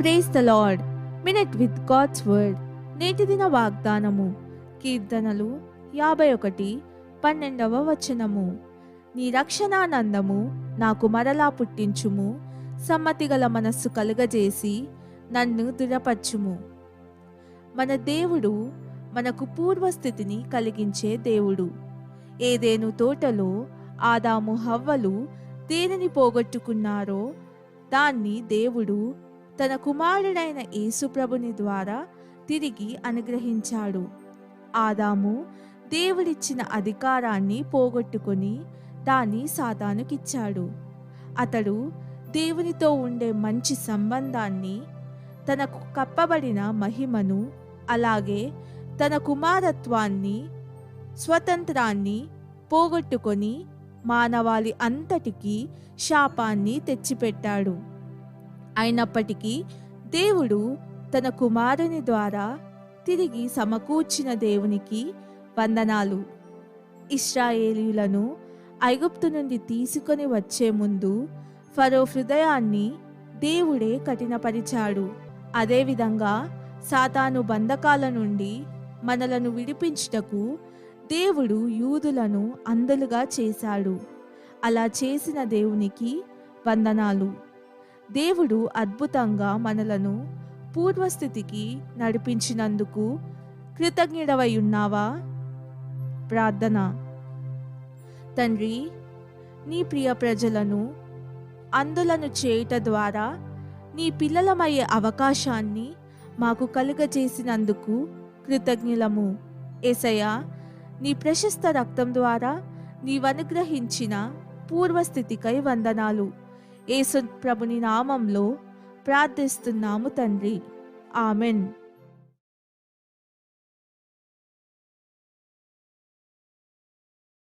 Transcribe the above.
Praise the lord minute with God's word నేటి దిన వాగ్దానము. కీర్తనలు యాభై ఒకటి పన్నెండవ వచనము. నీ రక్షణానందము నాకు మరలా పుట్టించుము. సమ్మతిగల మనస్సు కలుగజేసి నన్ను దృఢపరచుము మన దేవుడు మనకు పూర్వస్థితిని కలిగించే దేవుడు. ఏదేను తోటలో ఆదాము హవ్వలు దేనిని పోగొట్టుకున్నారో దాన్ని దేవుడు తన కుమారుడైన యేసుప్రభుని ద్వారా తిరిగి అనుగ్రహించాడు. ఆదాము దేవుడిచ్చిన అధికారాన్ని పోగొట్టుకొని దాన్ని సాతానుకిచ్చాడు. అతడు దేవునితో ఉండే మంచి సంబంధాన్ని తనకు కప్పబడిన మహిమను అలాగే తన కుమారత్వాన్ని స్వతంత్రాన్ని పోగొట్టుకొని మానవాళి అంతటికీ శాపాన్ని తెచ్చిపెట్టాడు. అయినప్పటికీ దేవుడు తన కుమారుని ద్వారా తిరిగి సమకూర్చిన దేవునికి వందనాలు. ఇస్రాయేలీయులను ఐగుప్తు నుండి తీసుకొని వచ్చే ముందు ఫరో హృదయాన్ని దేవుడే కఠినపరిచాడు. అదేవిధంగా సాతాను బంధకాల నుండి మనలను విడిపించుటకు దేవుడు యూదులను అందలుగా చేశాడు. అలా చేసిన దేవునికి వందనాలు. దేవుడు అద్భుతంగా మనలను పూర్వస్థితికి నడిపించినందుకు కృతజ్ఞుడవై ఉన్నావా ప్రార్థన. తండ్రి నీ ప్రియ ప్రజలను అందులను చేయుట ద్వారా నీ పిల్లలమయ్యే అవకాశాన్ని మాకు కలుగజేసినందుకు కృతజ్ఞులము. ఏసయ్య నీ ప్రశస్త రక్తం ద్వారా నీవనుగ్రహించిన పూర్వస్థితికై వందనాలు. యేసు ప్రభుని నామంలో ప్రార్థిస్తున్నాము తండ్రి. ఆమెన్.